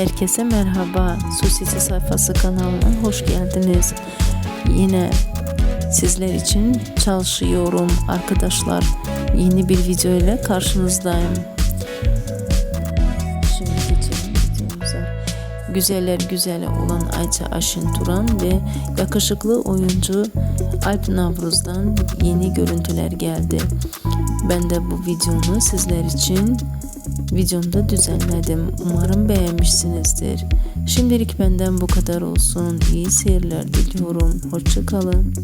Herkese merhaba. Susisi sayfası kanalına hoş geldiniz. Yine sizler için çalışıyorum arkadaşlar. Yeni bir video ile karşınızdayım. Şimdi geçelim videomuza. Güzeller güzeli olan Ayça Aşın Turan ve yakışıklı oyuncu Alp Navruz'dan yeni görüntüler geldi. Ben de bu videomu sizler için videomda düzenledim. Umarım beğenmişsinizdir. Şimdilik benden bu kadar olsun. İyi seyirler diliyorum. Hoşçakalın.